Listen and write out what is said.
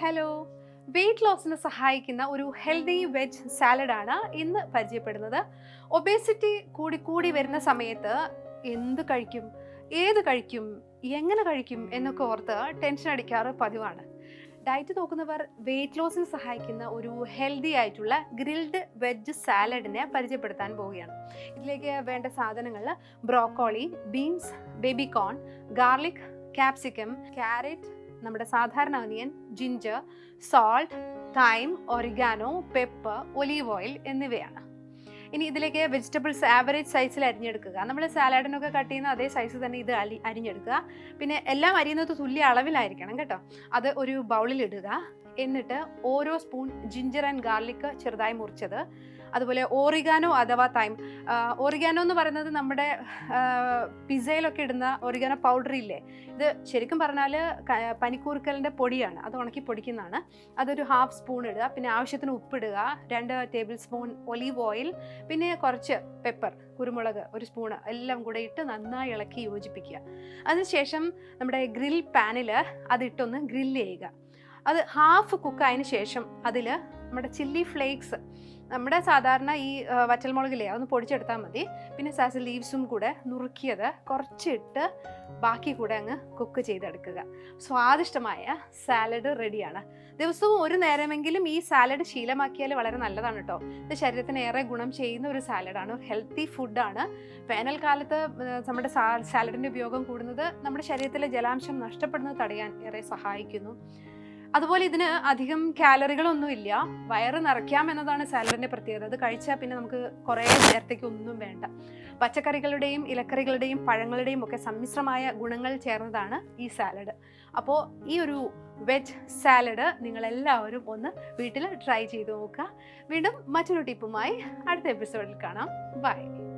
Hello. Wait ലോസിന് സഹായിക്കുന്ന ഒരു healthy veg സാലഡാണ് ഇന്ന് പരിചയപ്പെടുന്നത്. ഒബേസിറ്റി കൂടി കൂടി വരുന്ന സമയത്ത് എന്ത് കഴിക്കും ഏത് കഴിക്കും എങ്ങനെ കഴിക്കും എന്നൊക്കെ ഓർത്ത് ടെൻഷൻ അടിക്കാറ് പതിവാണ്. ഡയറ്റ് നോക്കുന്നവർ വെയിറ്റ് ലോസിന് സഹായിക്കുന്ന ഒരു ഹെൽത്തി ആയിട്ടുള്ള ഗ്രിൽഡ് വെജ് സാലഡിനെ പരിചയപ്പെടുത്താൻ പോവുകയാണ്. ഇതിലേക്ക് വേണ്ട സാധനങ്ങൾ broccoli beans baby corn corn garlic capsicum carrot നമ്മുടെ സാധാരണ onion ginger salt thyme oregano pepper olive oil എന്നിവയാണ്. ഇനി ഇതിലേക്ക് വെജിറ്റബിൾസ് ആവറേജ് സൈസിൽ അരിഞ്ഞെടുക്കുക. നമ്മൾ സാലാഡിനൊക്കെ കട്ട് ചെയ്യുന്ന അതേ സൈസ് തന്നെ ഇത് അരി അരിഞ്ഞെടുക്കുക. പിന്നെ എല്ലാം അരിയുന്നത് തുല്യ അളവിലായിരിക്കണം കേട്ടോ. അത് ഒരു ബൗളിൽ ഇടുക. എന്നിട്ട് ഓരോ സ്പൂൺ ജിഞ്ചർ ആൻഡ് ഗാർലിക് ചെറുതായി മുറിച്ചത് അതുപോലെ ഓറിഗാനോ അഥവാ തൈം ഓറിഗാനോ എന്ന് പറയുന്നത് നമ്മുടെ പിസയിലൊക്കെ ഇടുന്ന ഓറിഗാനോ പൗഡർ ഇല്ലേ? ഇത് ശരിക്കും പറഞ്ഞാൽ പനിക്കൂർക്കലിന്റെ പൊടിയാണ്. അത് ഉണക്കി പൊടിക്കുന്നതാണ്. അതൊരു ഹാഫ് സ്പൂൺ ഇടുക പിന്നെ ആവശ്യത്തിന് ഉപ്പിടുക രണ്ട് ടേബിൾ സ്പൂൺ ഒലീവ് ഓയിൽ പിന്നെ കുറച്ച് പെപ്പർ കുരുമുളക് ഒരു സ്പൂണ് എല്ലാം കൂടെ ഇട്ട് നന്നായി ഇളക്കി യോജിപ്പിക്കുക. അതിനുശേഷം നമ്മുടെ ഗ്രിൽ പാനിൽ അതിട്ടൊന്ന് ഗ്രില്ല് ചെയ്യുക. അത് ഹാഫ് കുക്ക് ആയതിനു ശേഷം അതിൽ നമ്മുടെ ചില്ലി ഫ്ലേക്സ് നമ്മുടെ സാധാരണ ഈ വറ്റൽമുളകില്ലേ അതൊന്ന് പൊടിച്ചെടുത്താൽ മതി. പിന്നെ സാസ് ലീവ്സും കൂടെ നുറുക്കിയത് കുറച്ചിട്ട് ബാക്കി കൂടെ അങ്ങ് കുക്ക് ചെയ്തെടുക്കുക. സ്വാദിഷ്ടമായ സാലഡ് റെഡിയാണ് ദിവസവും ഒരു നേരമെങ്കിലും ഈ സാലഡ് ശീലമാക്കിയാൽ വളരെ നല്ലതാണ് കേട്ടോ ഇത് ശരീരത്തിന് ഏറെ ഗുണം ചെയ്യുന്ന ഒരു സാലഡാണ് ഹെൽത്തി ഫുഡാണ് വേനൽക്കാലത്ത് നമ്മുടെ സാലഡിന്റെ ഉപയോഗം കൂടുന്നത് നമ്മുടെ ശരീരത്തിലെ ജലാംശം നഷ്ടപ്പെടുന്നത് തടയാൻ ഏറെ സഹായിക്കുന്നു. അതുപോലെ ഇതിന് അധികം കാലറികളൊന്നുമില്ല. വയറ് നിറയ്ക്കാം എന്നതാണ് സാലഡിന്റെ പ്രത്യേകത. അത് കഴിച്ചാൽ പിന്നെ നമുക്ക് കുറേ നേരത്തേക്ക് ഒന്നും വേണ്ട. പച്ചക്കറികളുടെയും ഇലക്കറികളുടെയും പഴങ്ങളുടെയും ഒക്കെ സമ്മിശ്രമായ ഗുണങ്ങൾ ചേർന്നതാണ് ഈ സാലഡ്. അപ്പോൾ ഈ ഒരു വെജ് സാലഡ് നിങ്ങളെല്ലാവരും ഒന്ന് വീട്ടിൽ ട്രൈ ചെയ്ത് നോക്കുക. വീണ്ടും മറ്റൊരു ടിപ്പുമായി അടുത്ത എപ്പിസോഡിൽ കാണാം. ബൈ.